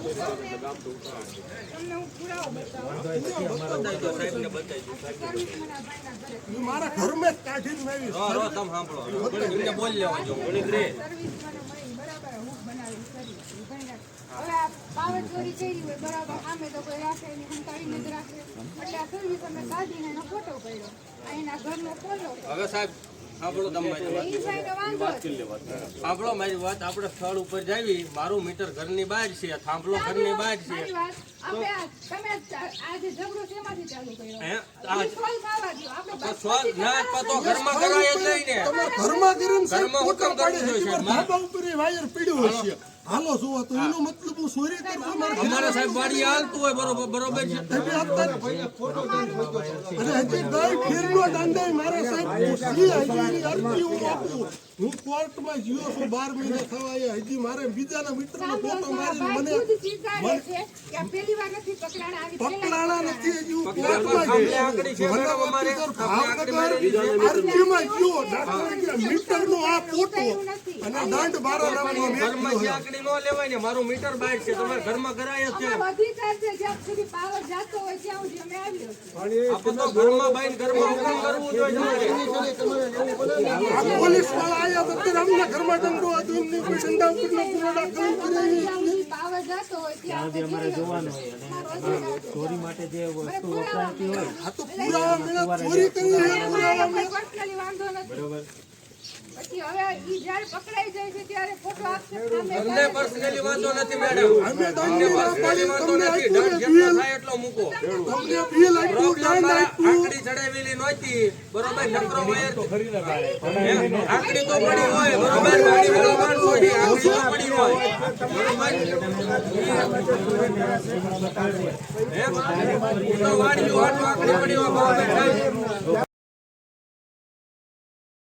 તમને હું પુરાવો બતાવું બતાવી દો સાહેબને બતાવી દો સર્વિસ મને આ ભાઈના ઘરે હું મારા ઘરમાં જ કાઢીને લાવીશ. રો રો તમે સાંભળો એમને બોલ લેવા જો સર્વિસ મને મળી બરાબર હું બનાવી સર્વિસ એ ભાઈને હવે આ પાવર ચોરી કરી હોય બરાબર સામે તો કોઈ રાખે નહીં હંતાડીને જ રાખે એટલે સર્વિસ અમે કાઢીને ફોટો એના ઘરનો ફોટો હવે સાહેબ સાંભળો તમે મારી વાત. સાંભળો મારી આપણે સ્થળ ઉપર જાવી. મારું મીટર ઘરની બહાર છે થાંભલો ઘરની બહાર છે. આપણે. આપણે ઘરમાં કરાય જ નહીં ને. ઘરમાં ઘરમાં હુકમ પાડી છે. ધાબા ઉપર એ વાયર પીડ્યો હશે. હાલો જોવા તો એનો મતલબ હું સોરી કરું મારા અમારે સાહેબ વાડી હાલતું હોય બરોબર બરોબર છે ઘરે અત્યારે અરે હજી ગઈ ફેરનો દંડે મારા સાહેબ સી હજી અરજી હું આપું હું કોર્ટમાં જીઓ છું બાર મહિના થવા આવ્યા હજી મારે બીજાના મિત્રનો ફોટો મારી મને પકડાણા આવી પહેલા પકડાણા નથી હજી હું કોર્ટમાં ખાલી ગયો. આ અને દાંડ બારા લાવવાનો ઘરમાં જે આકડી ન લેવાય ને મારું મીટર બહાર છે તમારે ઘરમાં કરાય છે. અધિકાર છે જ્યાં સુધી પાવર જાતો હોય ત્યાં સુધી અમે આવ્યો આપણે તો ઘરમાં બાઈને ઘરમાં હુકમ કરવું જોઈએ. તમારે. પોલીસવાળા આયા તો અત્યારે અમને ઘરમાં દંડો હતો એમની કોઈ દંડા ઉપરનો ગુનો દાખલ કરી પાવર જાતો હોય ત્યાં સુધી અમારે જોવાનું હોય અને ચોરી માટે જે વસ્તુ વપરાતી હોય આ તો પુરાવા મેળા ચોરી કરી છે પુરાવા પર્સનલી વાંધો નથી. પછી હવે ઈ જ્યારે પકડાઈ જાય છે ત્યારે ફોટો આપશે સામે પર્સનલી વાંધો નથી મેડમ. અમે પર્સનલી વાંધો નથી. આપ્યું જેટલો થાય એટલો મૂકો. તમને બિલ આપ્યું પ્રોબ્લેમ આપ્યું આંકડી ચડાવેલી નહોતી. બરોબર નકરો વાયર? આંકડી તો પડી હોય બરોબર ગાડી વાળો માણસો તો હોય. હોય.